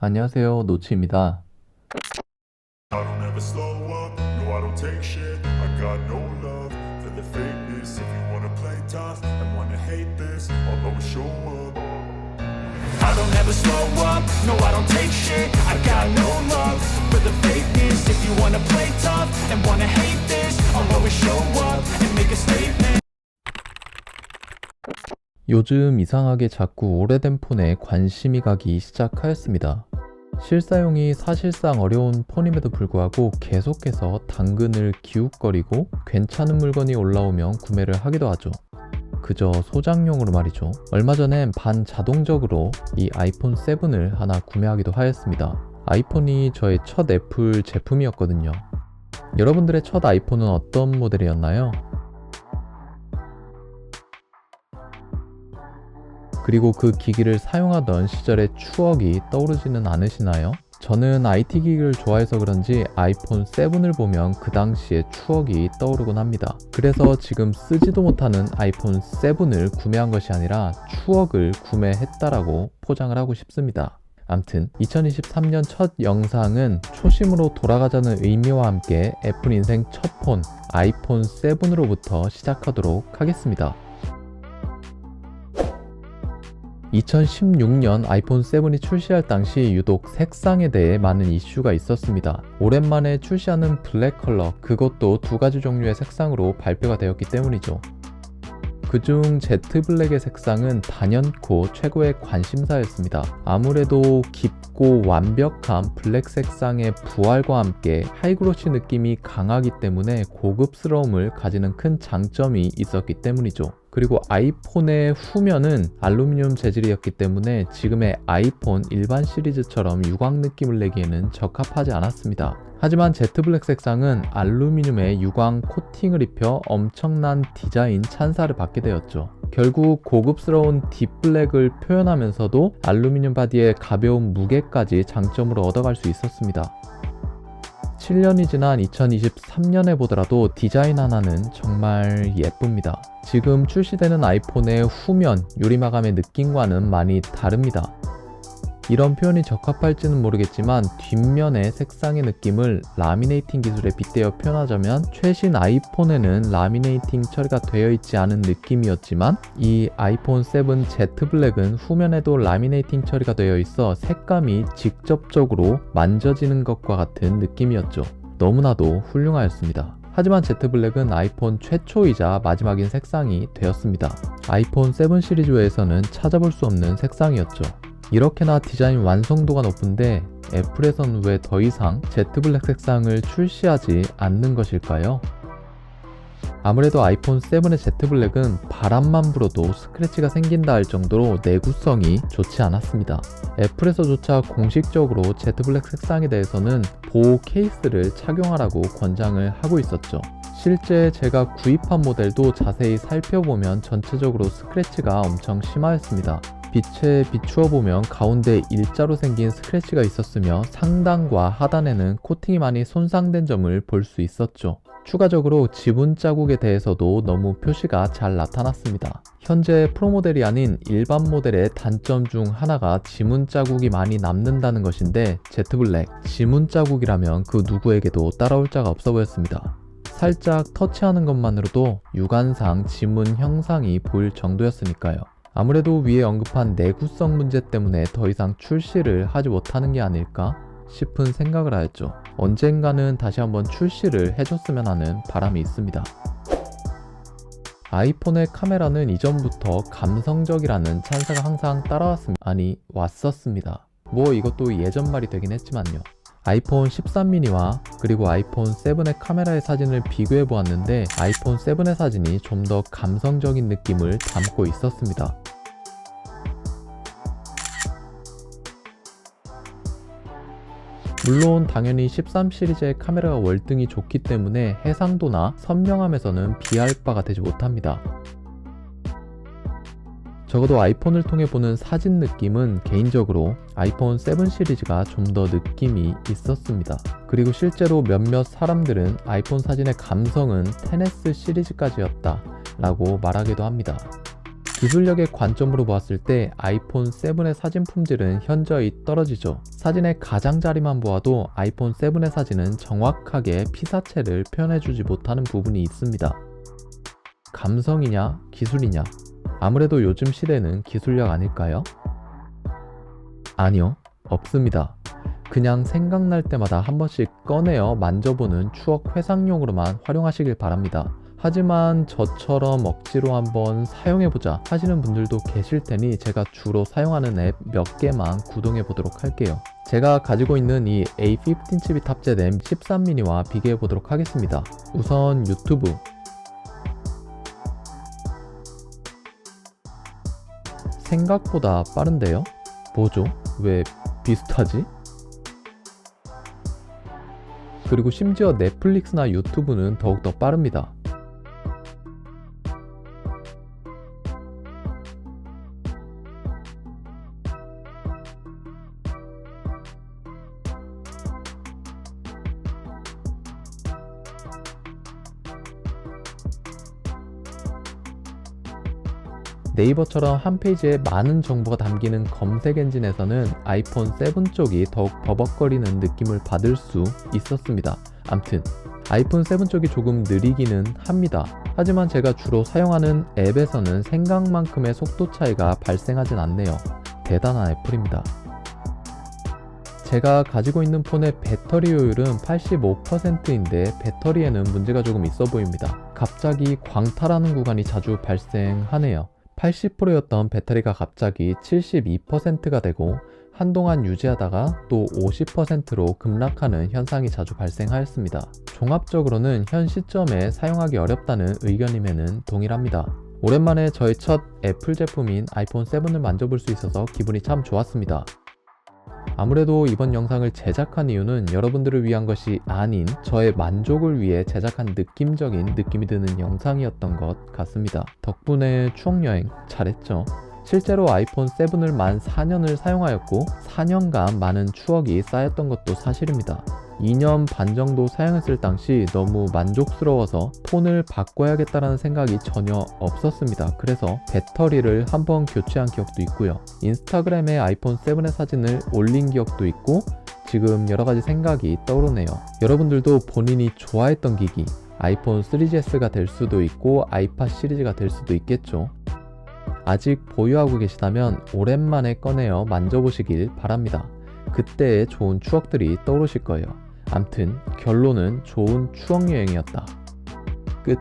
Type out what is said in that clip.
안녕하세요, 노치입니다. 요즘 이상하게 자꾸 오래된 폰에 관심이 가기 시작하였습니다. 실사용이 사실상 어려운 폰임에도 불구하고 계속해서 당근을 기웃거리고 괜찮은 물건이 올라오면 구매를 하기도 하죠. 그저 소장용으로 말이죠. 얼마 전엔 반자동적으로 이 아이폰 7을 하나 구매하기도 하였습니다. 아이폰이 저의 첫 애플 제품이었거든요. 여러분들의 첫 아이폰은 어떤 모델이었나요? 그리고 그 기기를 사용하던 시절의 추억이 떠오르지는 않으시나요? 저는 IT 기기를 좋아해서 그런지 아이폰 7을 보면 그 당시의 추억이 떠오르곤 합니다. 그래서 지금 쓰지도 못하는 아이폰 7을 구매한 것이 아니라 추억을 구매했다라고 포장을 하고 싶습니다. 암튼 2023년 첫 영상은 초심으로 돌아가자는 의미와 함께 애플 인생 첫 폰 아이폰 7으로부터 시작하도록 하겠습니다. 2016년 아이폰 7이 출시할 당시 유독 색상에 대해 많은 이슈가 있었습니다. 오랜만에 출시하는 블랙 컬러, 그것도 두 가지 종류의 색상으로 발표가 되었기 때문이죠. 그중 제트 블랙의 색상은 단연코 최고의 관심사였습니다. 아무래도 깊고 완벽한 블랙 색상의 부활과 함께 하이그로시 느낌이 강하기 때문에 고급스러움을 가지는 큰 장점이 있었기 때문이죠. 그리고 아이폰의 후면은 알루미늄 재질이었기 때문에 지금의 아이폰 일반 시리즈처럼 유광 느낌을 내기에는 적합하지 않았습니다. 하지만 제트 블랙 색상은 알루미늄에 유광 코팅을 입혀 엄청난 디자인 찬사를 받게 되었죠. 결국 고급스러운 딥블랙을 표현하면서도 알루미늄 바디의 가벼운 무게까지 장점으로 얻어갈 수 있었습니다. 7년이 지난 2023년에 보더라도 디자인 하나는 정말 예쁩니다. 지금 출시되는 아이폰의 후면 유리마감의 느낌과는 많이 다릅니다. 이런 표현이 적합할지는 모르겠지만 뒷면의 색상의 느낌을 라미네이팅 기술에 빗대어 표현하자면 최신 아이폰에는 라미네이팅 처리가 되어 있지 않은 느낌이었지만 이 아이폰 7 Z 블랙은 후면에도 라미네이팅 처리가 되어 있어 색감이 직접적으로 만져지는 것과 같은 느낌이었죠. 너무나도 훌륭하였습니다. 하지만 Z 블랙은 아이폰 최초이자 마지막인 색상이 되었습니다. 아이폰 7 시리즈 외에서는 찾아볼 수 없는 색상이었죠. 이렇게나 디자인 완성도가 높은데 애플에선 왜 더 이상 제트 블랙 색상을 출시하지 않는 것일까요? 아무래도 아이폰 7의 제트 블랙은 바람만 불어도 스크래치가 생긴다 할 정도로 내구성이 좋지 않았습니다. 애플에서조차 공식적으로 제트 블랙 색상에 대해서는 보호 케이스를 착용하라고 권장을 하고 있었죠. 실제 제가 구입한 모델도 자세히 살펴보면 전체적으로 스크래치가 엄청 심하였습니다. 빛에 비추어 보면 가운데 일자로 생긴 스크래치가 있었으며 상단과 하단에는 코팅이 많이 손상된 점을 볼 수 있었죠. 추가적으로 지문 자국에 대해서도 너무 표시가 잘 나타났습니다. 현재 프로 모델이 아닌 일반 모델의 단점 중 하나가 지문 자국이 많이 남는다는 것인데 제트 블랙 지문 자국이라면 그 누구에게도 따라올 자가 없어 보였습니다. 살짝 터치하는 것만으로도 육안상 지문 형상이 보일 정도였으니까요. 아무래도 위에 언급한 내구성 문제 때문에 더 이상 출시를 하지 못하는 게 아닐까 싶은 생각을 하였죠. 언젠가는 다시 한번 출시를 해줬으면 하는 바람이 있습니다. 아이폰의 카메라는 이전부터 감성적이라는 찬사가 항상 따라왔습니다. 아니, 왔었습니다. 뭐 이것도 예전 말이 되긴 했지만요. 아이폰 13 미니와 그리고 아이폰 7의 카메라의 사진을 비교해 보았는데 아이폰 7의 사진이 좀 더 감성적인 느낌을 담고 있었습니다. 물론 당연히 13 시리즈의 카메라가 월등히 좋기 때문에 해상도나 선명함에서는 비할 바가 되지 못합니다. 적어도 아이폰을 통해 보는 사진 느낌은 개인적으로 아이폰 7 시리즈가 좀 더 느낌이 있었습니다. 그리고 실제로 몇몇 사람들은 아이폰 사진의 감성은 10S 시리즈까지였다 라고 말하기도 합니다. 기술력의 관점으로 보았을 때 아이폰 7의 사진 품질은 현저히 떨어지죠. 사진의 가장자리만 보아도 아이폰 7의 사진은 정확하게 피사체를 표현해주지 못하는 부분이 있습니다. 감성이냐, 기술이냐? 아무래도 요즘 시대는 기술력 아닐까요? 아니요, 없습니다. 그냥 생각날 때마다 한 번씩 꺼내어 만져보는 추억 회상용으로만 활용하시길 바랍니다. 하지만 저처럼 억지로 한번 사용해보자 하시는 분들도 계실 테니 제가 주로 사용하는 앱 몇 개만 구동해 보도록 할게요. 제가 가지고 있는 이 A15 칩이 탑재된 13mini와 비교해 보도록 하겠습니다. 우선 유튜브, 생각보다 빠른데요? 뭐죠? 왜 비슷하지? 그리고 심지어 넷플릭스나 유튜브는 더욱더 빠릅니다. 네이버처럼 한 페이지에 많은 정보가 담기는 검색 엔진에서는 아이폰 7 쪽이 더욱 버벅거리는 느낌을 받을 수 있었습니다. 암튼 아이폰 7 쪽이 조금 느리기는 합니다. 하지만 제가 주로 사용하는 앱에서는 생각만큼의 속도 차이가 발생하진 않네요. 대단한 애플입니다. 제가 가지고 있는 폰의 배터리 효율은 85%인데 배터리에는 문제가 조금 있어 보입니다. 갑자기 광탈하는 구간이 자주 발생하네요. 80%였던 배터리가 갑자기 72%가 되고 한동안 유지하다가 또 50%로 급락하는 현상이 자주 발생하였습니다. 종합적으로는 현 시점에 사용하기 어렵다는 의견임에는 동일합니다. 오랜만에 저의 첫 애플 제품인 아이폰 7을 만져볼 수 있어서 기분이 참 좋았습니다. 아무래도 이번 영상을 제작한 이유는 여러분들을 위한 것이 아닌 저의 만족을 위해 제작한 느낌적인 느낌이 드는 영상이었던 것 같습니다. 덕분에 추억여행 잘했죠. 실제로 아이폰 7을 만 4년을 사용하였고 4년간 많은 추억이 쌓였던 것도 사실입니다. 2년 반 정도 사용했을 당시 너무 만족스러워서 폰을 바꿔야겠다라는 생각이 전혀 없었습니다. 그래서 배터리를 한번 교체한 기억도 있고요. 인스타그램에 아이폰 7의 사진을 올린 기억도 있고 지금 여러 가지 생각이 떠오르네요. 여러분들도 본인이 좋아했던 기기 아이폰 3GS가 될 수도 있고 아이팟 시리즈가 될 수도 있겠죠. 아직 보유하고 계시다면 오랜만에 꺼내어 만져보시길 바랍니다. 그때의 좋은 추억들이 떠오르실 거예요. 암튼 결론은 좋은 추억 여행이었다. 끝.